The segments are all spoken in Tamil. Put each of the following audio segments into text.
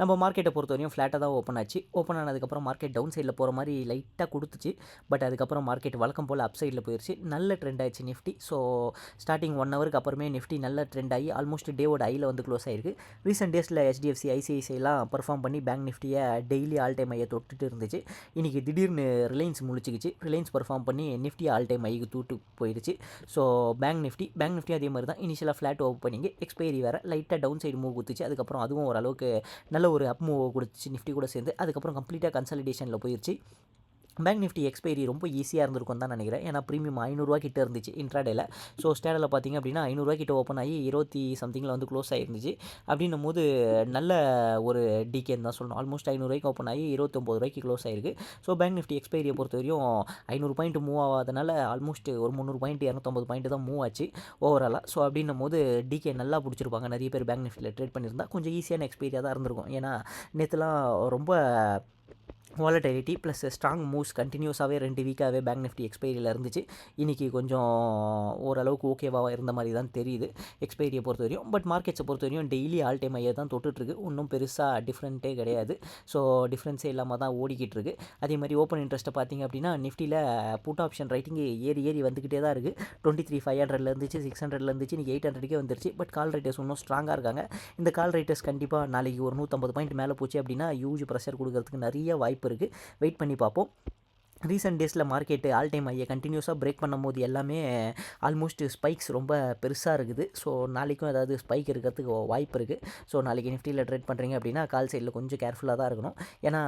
நம்ம மார்க்கெட்டை பொறுத்த வரையும் ஃப்ளாட்டாக தான் ஓப்பன் ஆச்சு. ஓப்பன் ஆனதுக்கப்புறம் மார்க்கெட் டவுன் சைடில் போகிற மாதிரி லைட்டாக கொடுத்துச்சு. பட் அதுக்கப்புறம் மார்க்கெட் வழக்கம் போல் அப் சைடில் போயிடுச்சு நல்ல ட்ரெண்ட் ஆயிடுச்சு நிஃப்டி ஸோ ஸ்டார்டிங் ஒன் ஹவருக்கு அப்புறமே நிஃப்டி நல்ல ட்ரெண்ட் ஆகி ஆல்மோஸ்ட் டேவோட ஐயில் வந்து க்ளோஸ் ஆயிருக்கு. ரீசெண்ட் டேஸில் ஹெச்டிஎஃப்சி ஐசிஐசிலாம் பர்ஃபார்ம் பண்ணி பேங்க் நிஃப்டியை டெய்லி ஆல் டைம் ஐயை தொட்டுட்டு இருந்துச்சு. இன்றைக்கி திடீர்னு ரிலையன்ஸ் முழிச்சிக்கிச்சு. ரிலையன்ஸ் பர்ஃபார்ம் பண்ணி நிஃப்டி ஆல் டைம் ஐக்கு தூட்டு போயிடுச்சு so bank Nifty bank Nifty அதே மாதிரி தான். இனிஷியலாக ஃப்ளாட் ஓப்பனிங் எக்ஸ்பைரி வேறு. லைட்டாக டவுன் சைடு மூவ் குத்துச்சு. அதுக்கப்புறம் அதுவும் ஓரளவுக்கு நல்ல ஒரு அப் மூவ் கொடுத்துச்சு நிஃப்டி கூட சேர்ந்து அதுக்கப்புறம் கம்ப்ளீட்டாக கன்சாலிடேஷனில் போயிடுச்சு பேங்க் நிஃப்டி எக்ஸ்பைரி ரொம்ப ஈஸியாக இருந்திருக்கும் தான் நினைக்கிறேன். ஏன்னா ப்ரீமியம் ஐநூறுரூவா கிட்ட இருந்துச்சு இன்ட்ராடேல ஸோ ஸ்டேடில் பார்த்தீங்க அப்படின்னா ஐநூறுரூவா கிட்ட ஓப்பன் ஆகி இருபத்தி சம்திங்கில் வந்து க்ளோஸ் ஆகிருந்துச்சு அப்படின்னும் போது நல்ல ஒரு டிகேன்னு தான் சொல்லணும். ஆல்மோஸ்ட் ஐநூறுரூவாய்க்கு ஓப்பன் ஆகி இருபத்தொம்பது ரூபாய்க்கு க்ளோஸ் ஆயிருக்கு. ஸோ பேங்க் நிஃப்டி எக்ஸ்பைரியை பொறுத்த வரையும் ஐநூறு பாயிண்ட் மூவ் ஆகாதனால ஆல்மோஸ்ட் ஒரு முந்நூறு பாயிண்ட் இரநூத்தொம்பது பாயிண்ட் தான் மூவ் ஆச்சு ஓவராலாக ஸோ அப்படின்னும் போது டிகே நல்லா பிடிச்சிருப்பாங்க. நிறைய பேர் பேங்க் நிஃப்டியில் ட்ரேட் பண்ணியிருந்தா கொஞ்சம் ஈஸியான எக்ஸ்பீரியாக தான் இருந்திருக்கும். ஏன்னா நேற்றுலாம் ரொம்ப வாலட்டிலிட்டி ப்ளஸ் ஸ்ட்ராங் மூவ்ஸ் கண்டினியூஸாகவே ரெண்டு வீக்காகவே பேங்க் நிஃப்டி எக்ஸ்பைரியில் இருந்துச்சு. இன்றைக்கி கொஞ்சம் ஓரளவுக்கு ஓகேவாக இருந்த மாதிரி தான் தெரியுது எக்ஸ்பைரியை பொறுத்த வரையும் பட் மார்க்கெட்ஸை பொறுத்த வரையும் டெய்லி ஆல் டைம் ஐயா தான் தொட்டுட்ருக்கு ஒன்றும் பெருசாக டிஃப்ரெண்ட்டே கிடையாது. ஸோ டிஃப்ரென்ஸே இல்லாமல் தான் ஓடிக்கிட்டு இருக்கு. அதே மாதிரி ஓப்பன் இன்ட்ரெஸ்ட்டை பார்த்தீங்க அப்படின்னா நிஃப்டியில் புட் ஆப்ஷன் ரைட்டிங்கு ஏறி ஏறி வந்துக்கிட்டே தான் இருக்குது டுவெண்ட்டி த்ரீ ஃபைவ் ஹண்ட்ரட்ல இருந்துச்சு சிக்ஸ் ஹண்ட்ரட்ல இருந்துச்சு இன்றைக்கி எயிட் ஹண்ட்ரட்கே வந்துருச்சு. பட் கால் ரைட்டர்ஸ் இன்னும் ஸ்ட்ராங்காக இருக்காங்க. இந்த கால் ரைட்டர்ஸ் கண்டிப்பாக நாளைக்கு ஒரு நூற்றம்பது பாயிண்ட் மேலே போச்சு அப்படின்னா யூஜ் ப்ரெஷர் கொடுக்கறதுக்கு நிறைய வாய்ப்பு இருக்குது வெயிட் பண்ணி பார்ப்போம். ரீசெண்ட் டேஸில் மார்க்கெட்டு ஆல் டைம் ஐயை கண்டினியூஸாக பிரேக் பண்ணும்போது எல்லாமே ஆல்மோஸ்ட் ஸ்பைக்ஸ் ரொம்ப பெருசாக இருக்குது. ஸோ நாளைக்கும் ஏதாவது ஸ்பைக் இருக்கிறதுக்கு வாய்ப்பு இருக்குது. ஸோ நாளைக்கு நிஃப்டியில் ட்ரேட் பண்ணுறீங்க அப்படின்னா கால் சைடில் கொஞ்சம் கேர்ஃபுல்லாக தான் இருக்கணும். ஏன்னா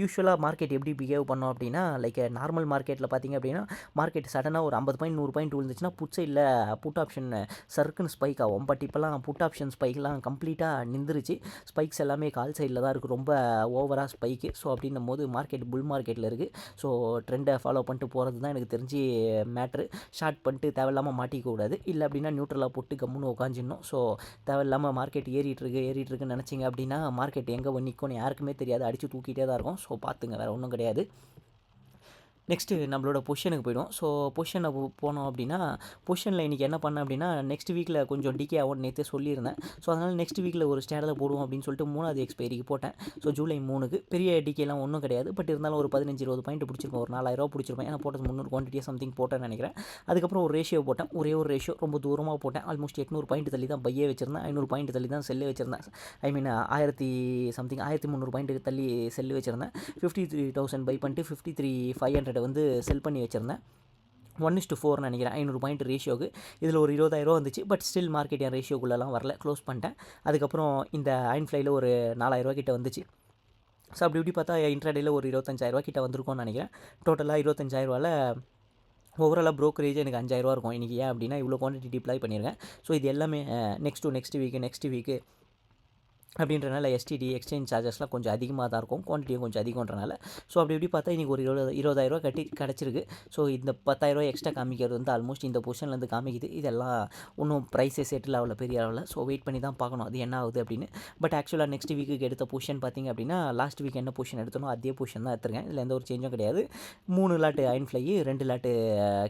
யூஸ்வலாக மார்க்கெட் எப்படி பிஹேவ் பண்ணோம் அப்படின்னா லைக் நார்மல் மார்க்கெட்டில் பார்த்தீங்க அப்படின்னா மார்க்கெட் சடனாக ஒரு ஐம்பது பாயிண்ட் நூறு பாயிண்ட் விழுந்துச்சுன்னா புட் சைடில் புட் ஆப்ஷன் சர்க்குன்னு ஸ்பைக் ஆகும். பட் இப்போலாம் புட் ஆப்ஷன் ஸ்பைக்லாம் கம்ப்ளீட்டாக நின்றுச்சு ஸ்பைக்ஸ் எல்லாமே கால் சைடில் தான் இருக்குது. ரொம்ப ஓவராக ஸ்பைக்கு. ஸோ அப்படின்னும் போது மார்க்கெட் புல் மார்க்கெட்டில் இருக்குது. ஸோ ட்ரெண்டை ஃபாலோ பண்ணிட்டு போகிறது தான் எனக்கு தெரிஞ்சு மேட்ரு ஷார்ட் பண்ணிட்டு தேவையில்லாமல் மாட்டிக்கூடாது இல்லை அப்படின்னா நியூட்ரலாக போட்டு கம்முன்னு உட்காந்துடணும் ஸோ தேவையில்லாமல் மார்க்கெட் ஏறிட்டுருக்கு இருக்கு நினச்சிங்க அப்படின்னா மார்க்கெட் எங்கே நிற்கும்னு யாருக்குமே தெரியாது. அடித்து தூக்கிட்டே தான் இருக்கும். ஸோ பார்த்துங்க வேறு ஒன்றும் கிடையாது. நெக்ஸ்ட்டு நம்மளோட பொஷனுக்கு போயிடும் ஸோ பொஷனை போனோம் அப்படின்னா பொஷனில் இன்றைக்கி என்ன பண்ணேன் அப்படின்னா நெக்ஸ்ட் வீக்கில் கொஞ்சம் டிகே ஆகும் நேற்று சொல்லியிருந்தேன். ஸோ அதனால் நெக்ஸ்ட் வீக்கில் ஒரு ஸ்டாண்டர்ட் போடுவோம் அப்படின்னு சொல்லிட்டு மூணாவது எக்ஸ்பைரிக்கு போட்டேன். ஸோ ஜூலை மூணுக்கு. பெரிய டிகேலாம் ஒன்றும் கிடையாது. பட் இருந்தாலும் ஒரு பதினஞ்சு இருபது பாயிண்ட் பிடிச்சிருப்பேன் ஒரு நாலாயிரரூவா பிடிச்சிருப்பேன் ஏன்னா போட்டது முந்நூறு குவான்டிட்டியாக சம்திங் போட்டேன்னு நினைக்கிறேன். அதுக்கப்புறம் ஒரு ரேஷியோ போட்டேன். ஒரே ஒரு ரேஷியோ ரொம்ப தூரமாக போட்டேன். ஆல்மோஸ்ட் எட்நூறு பாயிண்ட் தள்ளி தான் பையே வச்சிருந்தேன். ஐநூறு பாயிண்ட் தள்ளி தான் செல்லு வச்சிருந்தேன். ஐ மீன் ஆயிரத்தி சம்திங் ஆயிரத்தி முந்நூறு பாயிண்ட்டுக்கு தள்ளி செல்லு வச்சிருந்தேன். ஃபிஃப்டி த்ரீ தௌசண்ட் பை பண்ணிட்டு ஃபிஃப்டி த்ரீ ஃபைவ் ஹண்ட்ரட் வந்து செல் பண்ணி வச்சுருந்தேன். ஒன் இஸ் டு ஃபோர்னு நினைக்கிறேன். ஐநூறு பாயிண்ட் ரேஷியோக்கு இதில் ஒரு இருபதாயிரம் வந்துச்சு பட் ஸ்டில் மார்க்கெட் என் ரேஷியோக்குள்ளெல்லாம் வரல. க்ளோஸ் பண்ணிட்டேன். அதுக்கப்புறம் இந்த அயன் ஃப்ளைல ஒரு நாலாயிரரூவா கிட்ட வந்துச்சு. ஸோ அப்படி இப்படி பார்த்தா இன்ட்ராடேயில் ஒரு இருபத்தஞ்சாயிரரூவா கிட்ட வந்திருக்கோம்னு நினைக்கிறேன். டோட்டலாக இருபத்தஞ்சாயிரரூவாவில் ஓவராலாக ப்ரோக்கரேஜ் எனக்கு அஞ்சாயிரரூவா இருக்கும். இன்றைக்கி ஏன் அப்படின்னா இவ்வளோ குவான்டிட்டி டிப்ளை பண்ணியிருக்கேன். ஸோ இது எல்லாமே next to next week next week அப்படின்றனால எஸ்டிடி எக்ஸ்சேஞ்ச் சார்ஜஸ்லாம் கொஞ்சம் அதிகமாக தான் இருக்கும். குவான்டிட்டியும் கொஞ்சம் அதிகன்றனால ஸோ அப்படி இப்படி பார்த்தா இன்றைக்கி ஒரு இருபது இருபதாயிரரூவா கட்டி கிடச்சிருக்கு. ஸோ இந்த பத்தாயிரரூவா எக்ஸ்ட்ரா காமிக்கிறது வந்து ஆல்மோஸ்ட் இந்த பொசிஷன்லேருந்து காமிக்குது. இதெல்லாம் இன்னும் ப்ரைஸே செட்டில் ஆகல பெரிய அளவில். ஸோ வெயிட் பண்ணி தான் பார்க்கணும் அது என்ன ஆகுது அப்படின்னு. பட் ஆக்சுவலாக நெக்ஸ்ட் வீக்குக்கு எடுத்த பொசிஷன் பார்த்திங்க அப்படின்னா லாஸ்ட் வீக் என்ன பொசிஷன் எடுத்தனோ அதே பொசிஷன் தான் எடுத்துருக்கேன். இதில் எந்த ஒரு சேஞ்சும் கிடையாது. மூணு லாட்டு அயன் ஃப்ளை ரெண்டு லாட்டு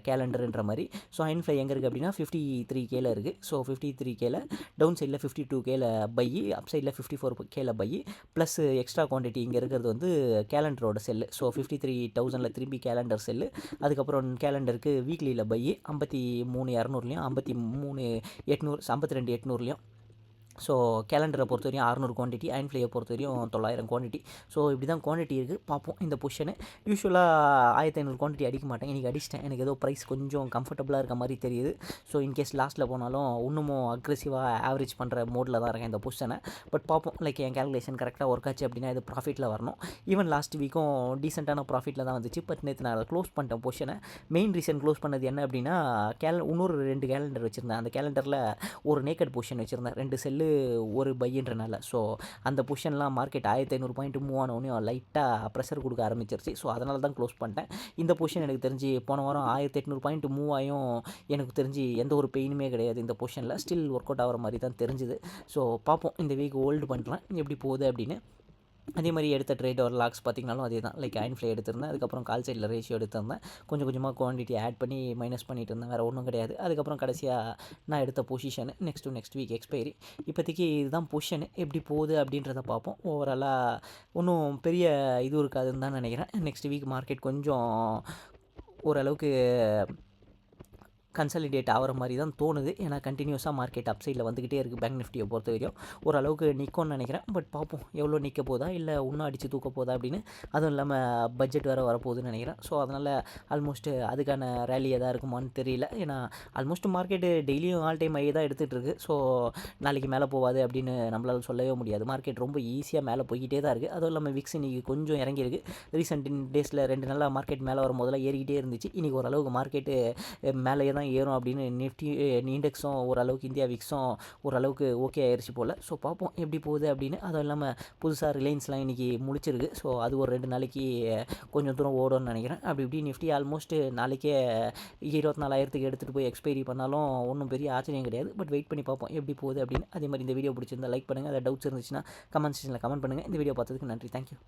கேலண்டருன்ற மாதிரி. ஸோ அயன் ஃப்ளை எங்கே இருக்குது அப்படின்னா ஃபிஃப்டி த்ரீ கேல இருக்குது ஸோ ஃபிஃப்டி த்ரீ கேல டவுன் சைடில் ஃபிஃப்டி டூ கேல பை அப் சைடில் ஃபிஃப்டி ஃபோர் கேல பை ப்ளஸ் எக்ஸ்ட்ரா குவான்டிட்டி இங்கே இருக்கிறது வந்து கேலண்டரோட செல்லு ஸோ ஃபிஃப்டி த்ரீ தௌசண்டில் திரும்பி கேலண்டர் செல்லு அதுக்கப்புறம் கேலண்டருக்கு வீக்லியில் பை ஐம்பத்தி மூணு இரநூறுலையும் ஐம்பத்தி மூணு எட்நூறு ஐம்பத்தி ரெண்டு எட்நூறுலையும். ஸோ கேலண்டரை பொறுத்த வரையும் அறநூறு குவான்டிட்டி அயன் ஃப்ளையை பொறுத்த வரையும் தொள்ளாயிரம் குவான்டிட்டி ஸோ இப்படி தான் குவான்டிட்டி இருக்குது பார்ப்போம் இந்த பொஷனு யூஸ்வலாக ஆயிரத்தி ஐநூறு குவான்டிட்டி அடிக்க மாட்டேன். இன்றைக்கி அடிச்சிட்டேன். எனக்கு ஏதோ ப்ரைஸ் கொஞ்சம் கம்ஃபர்டபுளாக இருக்க மாதிரி தெரியுது. ஸோ இன்கேஸ் லாஸ்ட்டில் போனாலும் இன்னமும் அக்ரெசிவாக ஆவரேஜ் பண்ணுற மோடில் தான் இருக்கேன் இந்த பொஷனை பட் பார்ப்போம். லைக் என் கேல்குலேஷன் கரெக்டாக ஒர்க் ஆச்சு அப்படின்னா இது ப்ராஃபிட்டில் வரணும். ஈவன் லாஸ்ட் வீக்கும் டீசெண்டான ப்ராஃபிட்டில் தான் வந்துச்சு. பட் நேற்று நான் க்ளோஸ் பண்ணிட்டேன் பொஷனை மெயின் ரீசன் க்ளோஸ் பண்ணது என்ன அப்படின்னா கேல இன்னொரு ரெண்டு கேலண்டர் வச்சுருந்தேன். அந்த கேலண்டரில் ஒரு நேக்கட் பொஷன் வச்சுருந்தேன். ரெண்டு செல்லு ஒரு பையன்றனால ஸோ அந்த பொசிஷன்லாம் மார்க்கெட் ஆயிரத்தி ஐநூறு பாயிண்ட் மூவ் ஆனோடனே லைட்டாக ப்ரெஷர் கொடுக்க ஆரம்பிச்சிருச்சு. ஸோ அதனால தான் க்ளோஸ் பண்ணிட்டேன். இந்த பொசிஷன் எனக்கு தெரிஞ்சு போன வாரம் ஆயிரத்தி எட்நூறு பாயிண்ட் மூவ் ஆயும் எனக்கு தெரிஞ்சு எந்த ஒரு பெயினுமே கிடையாது இந்த பொசிஷனில் ஸ்டில் ஒர்க் அவுட் ஆகிற மாதிரி தான் தெரிஞ்சுது. ஸோ பார்ப்போம். இந்த வீக் ஹோல்டு பண்ணுறேன் எப்படி போகுது அப்படின்னு. அதே மாதிரி எடுத்த ட்ரேட் ஒரு லாக்ஸ் பார்த்திங்கனாலும் அதே தான். லைக் அயன் ஃப்ளை எடுத்திருந்தேன். அதுக்கப்புறம் கால் சைடில் ரேஷியோ எடுத்திருந்தேன். கொஞ்சம் கொஞ்சமாக குவான்டிட்டி ஆட் பண்ணி மைனஸ் பண்ணிட்டு இருந்தேன். வேறு ஒன்றும் கிடையாது. அதுக்கப்புறம் கடைசியாக நான் எடுத்த position next to next week expiry இப்போதைக்கு இதுதான் பொசிஷன் எப்படி போகுது அப்படின்றத பார்ப்போம். ஓவராலாக ஒன்றும் பெரிய இது இருக்காதுன்னு தான் நினைக்கிறேன். நெக்ஸ்ட் வீக் மார்க்கெட் கொஞ்சம் ஓரளவுக்கு கன்சாலிடேட் ஆகிற மாதிரி தான் தோணுது. ஏன்னா கண்டினியூஸாக மார்க்கெட் அப் சைடில் வந்துக்கிட்டே இருக்குது பேங்க் நிஃப்டியை பொறுத்த வரையும் ஓரளவுக்கு நிற்கும்னு நினைக்கிறேன். பட் பார்ப்போம் எவ்வளோ நிற்க போதா இல்லை இன்னும் அடித்து தூக்க போதா அப்படின்னு. அதுவும் இல்லாமல் பட்ஜெட் வேறு வரப்போகுதுன்னு நினைக்கிறேன். ஸோ அதனால் ஆல்மோஸ்ட் அதுக்கான ரேலி எதாக இருக்குமான்னு தெரியல. ஏன்னா ஆல்மோஸ்ட் மார்க்கெட்டு டெய்லியும் ஆல் டைம் ஐ தான் எடுத்துகிட்டு இருக்குது ஸோ நாளைக்கு மேலே போகாது அப்படின்னு நம்மளால் சொல்லவே முடியாது. மார்க்கெட் ரொம்ப ஈஸியாக மேலே போய்கிட்டே தான் இருக்குது அதுவும் இல்லாமல் விக்ஸ் இன்றைக்கி கொஞ்சம் இறங்கியிருக்கு ரீசெண்ட் டேஸில் ரெண்டு நாளாக மார்க்கெட் மேலே வரும் முதல்ல ஏறிக்கிட்டே இருந்துச்சு. இன்றைக்கி ஓரளவுக்கு மார்க்கெட்டு மேலேயே தான் ஏறும் அப்படின்னு நிஃப்டி இண்டெக்ஸும் ஓரளவுக்கு இந்தியா விக்ஸும் ஓரளவுக்கு ஓகே ஆயிடுச்சு போல். ஸோ பார்ப்போம் எப்படி போகுது அப்படின்னு. அதுவும் இல்லாமல் புதுசாக ரிலையன்ஸ்லாம் இன்றைக்கி முடிச்சிருக்கு. ஸோ அது ஒரு ரெண்டு நாளைக்கு கொஞ்சம் தூரம் ஓடும்னு நினைக்கிறேன். அப்படி இப்படி நிஃப்டி ஆல்மோஸ்ட் நாளைக்கே இருபத்தி நாலாயிரத்துக்கு எடுத்துகிட்டு போய் எக்ஸ்பைரி பண்ணாலும் ஒன்றும் பெரிய ஆச்சரியம் கிடையாது. பட் வெயிட் பண்ணி பார்ப்போம் எப்படி போகுது அப்படின்னு. அதே மாதிரி இந்த வீடியோ பிடிச்சிருந்தா லைக் பண்ணுங்கள் அதை டவுட்ஸ் இருந்துச்சுன்னா கமெண்ட் செக்ஷனில் கமெண்ட் பண்ணுங்கள் இந்த வீடியோ பார்த்ததுக்கு நன்றி. தேங்க்யூ